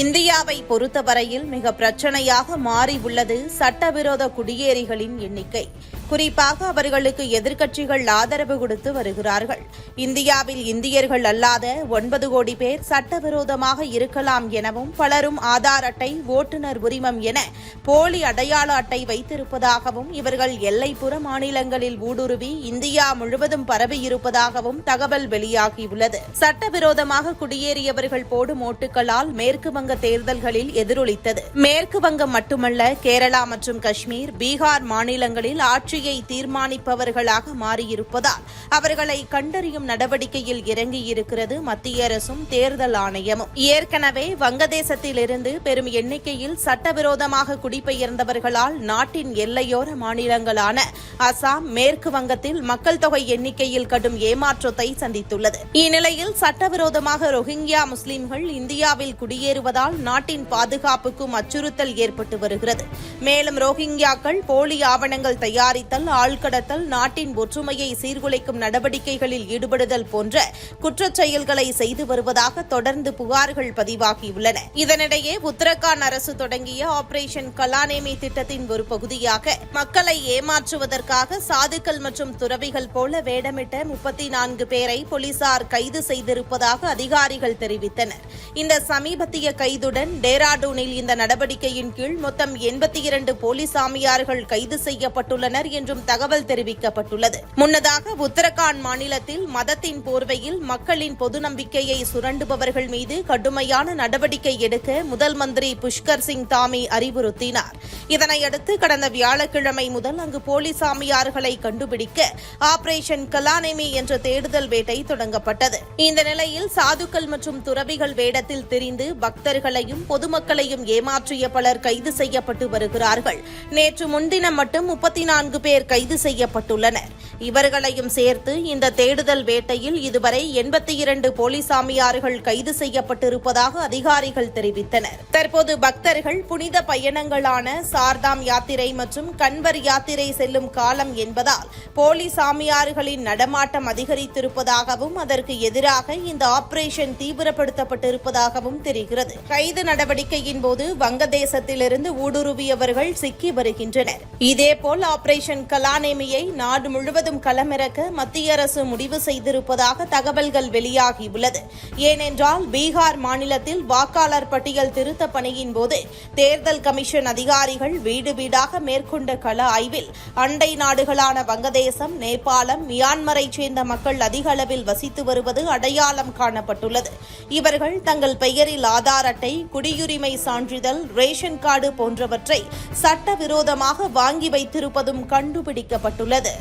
இந்தியாவை பொறுத்தவரையில் மிக பிரச்சனையாக மாறி உள்ளது சட்டவிரோத குடியேறிகளின் எண்ணிக்கை. குறிப்பாக அவர்களுக்கு எதிர்க்கட்சிகள் ஆதரவு கொடுத்து வருகிறார்கள். இந்தியாவில் இந்தியர்கள் அல்லாத ஒன்பது கோடி பேர் சட்டவிரோதமாக இருக்கலாம் எனவும் பலரும் ஆதார் அட்டை ஓட்டுநர் உரிமம் என போலி அடையாள அட்டை வைத்திருப்பதாகவும் இவர்கள் எல்லைப்புற மாநிலங்களில் ஊடுருவி இந்தியா முழுவதும் பரவியிருப்பதாகவும் தகவல் வெளியாகியுள்ளது. சட்டவிரோதமாக குடியேறியவர்கள் போடும் ஓட்டுகளால் மேற்கு வங்க தேர்தல்களில் எதிரொலித்தது. மேற்கு வங்கம் மட்டுமல்ல கேரளா மற்றும் காஷ்மீர் பீகார் மாநிலங்களில் ஆட்சியை தீர்மானிப்பவர்களாக மாறியிருப்பதால் அவர்களை கண்டறியும் நடவடிக்கையில் இறங்கியிருக்கிறது மத்திய அரசும் தேர்தல் ஆணையமும். ஏற்கனவே வங்கதேசத்திலிருந்து பெரும் எண்ணிக்கையில் சட்டவிரோதமாக குடிபெயர்ந்தவர்களால் நாட்டின் எல்லையோர மாநிலங்களான அசாம் மேற்கு வங்கத்தில் மக்கள் தொகை எண்ணிக்கையில் கடும் ஏமாற்றத்தை சந்தித்துள்ளது. இந்நிலையில் சட்டவிரோதமாக ரோஹிங்கியா முஸ்லிம்கள் இந்தியாவில் இருப்பதால் நாட்டின் பாதுகாப்புக்கும் அச்சுறுத்தல் ஏற்பட்டு வருகிறது. மேலும் ரோஹிங்கியாக்கள் போலி ஆவணங்கள் தயாரித்தல் ஆள்கடத்தல் நாட்டின் ஒற்றுமையை சீர்குலைக்கும் நடவடிக்கைகளில் ஈடுபடுதல் போன்ற குற்றச் செயல்களை செய்து வருவதாக தொடர்ந்து புகார்கள் பதிவாகியுள்ளன. இதனிடையே உத்தரகாண்ட் அரசு தொடங்கிய ஆபரேஷன் கலானேமி திட்டத்தின் ஒரு பகுதியாக மக்களை ஏமாற்றுவதற்காக சாதுக்கள் மற்றும் துறவிகள் போல வேடமிட்ட முப்பத்தி நான்கு பேரை போலீசார் கைது செய்திருப்பதாக அதிகாரிகள் தெரிவித்தனர். இந்த சமீபத்திய கைதுடன் டேராடூனில் இந்த நடவடிக்கையின் கீழ் மொத்தம் எண்பத்தி இரண்டு போலீஸ் சாமியார்கள் கைது செய்யப்பட்டுள்ளனர் என்றும் தகவல் தெரிவிக்கப்பட்டுள்ளது. முன்னதாக உத்தரகாண்ட் மாநிலத்தில் மதத்தின் போர்வையில் மக்களின் பொது நம்பிக்கையை சுரண்டுபவர்கள் மீது கடுமையான நடவடிக்கை எடுக்க முதல் மந்திரி புஷ்கர் சிங் தாமி அறிவுறுத்தினார். இதனையடுத்து கடந்த வியாழக்கிழமை முதல் அங்கு போலீஸ் சாமியார்களை கண்டுபிடிக்க ஆபரேஷன் கலானேமி என்ற தேடுதல் வேட்டை தொடங்கப்பட்டது. இந்த நிலையில் சாதுக்கள் மற்றும் துறவிகள் வேடத்தில் திரிந்து பக்தர்களையும் பொதுமக்களையும் ஏமாற்றிய பலர் கைது செய்யப்பட்டு வருகிறார்கள். நேற்று முன்தினம் மட்டும் முப்பத்தி நான்கு பேர் கைது செய்யப்பட்டுள்ளனர். இவர்களையும் சேர்த்து இந்த தேடுதல் வேட்டையில் இதுவரை எண்பத்தி இரண்டு போலி சாமியார்கள் கைது செய்யப்பட்டிருப்பதாக அதிகாரிகள் தெரிவித்தனர். தற்போது பக்தர்கள் புனித பயணங்களான சார்தாம் யாத்திரை மற்றும் கண்வர் யாத்திரை செல்லும் காலம் என்பதால் போலி சாமியார்களின் நடமாட்டம் அதிகரித்திருப்பதாகவும் அதற்கு எதிர் எதிராக இந்த ஆபரேஷன் தீவிரப்படுத்தப்பட்டிருப்பதாகவும் தெரிகிறது. கைது நடவடிக்கையின் போது வங்கதேசத்திலிருந்து ஊடுருவியவர்கள் சிக்கி வருகின்றனர். இதேபோல் ஆபரேஷன் கலாநேமியை நாடு முழுவதும் களமிறக்க மத்திய அரசு முடிவு செய்திருப்பதாக தகவல்கள் வெளியாகியுள்ளது. ஏனென்றால் பீகார் மாநிலத்தில் வாக்காளர் பட்டியல் திருத்த பணியின் போது தேர்தல் கமிஷன் அதிகாரிகள் வீடு வீடாக மேற்கொண்ட கள ஆய்வில் அண்டை நாடுகளான வங்கதேசம் நேபாளம் மியான்மரைச் சேர்ந்த மக்கள் அதிக அளவில் வசித்து வருவது அடையாளம் காணப்பட்டுள்ளது. இவர்கள் தங்கள் பெயரில் ஆதார் அட்டை குடியுரிமை சான்றிதழ் ரேஷன் கார்டு போன்றவற்றை சட்டவிரோதமாக வாங்கி வைத்திருப்பதும் கண்டுபிடிக்கப்பட்டுள்ளது.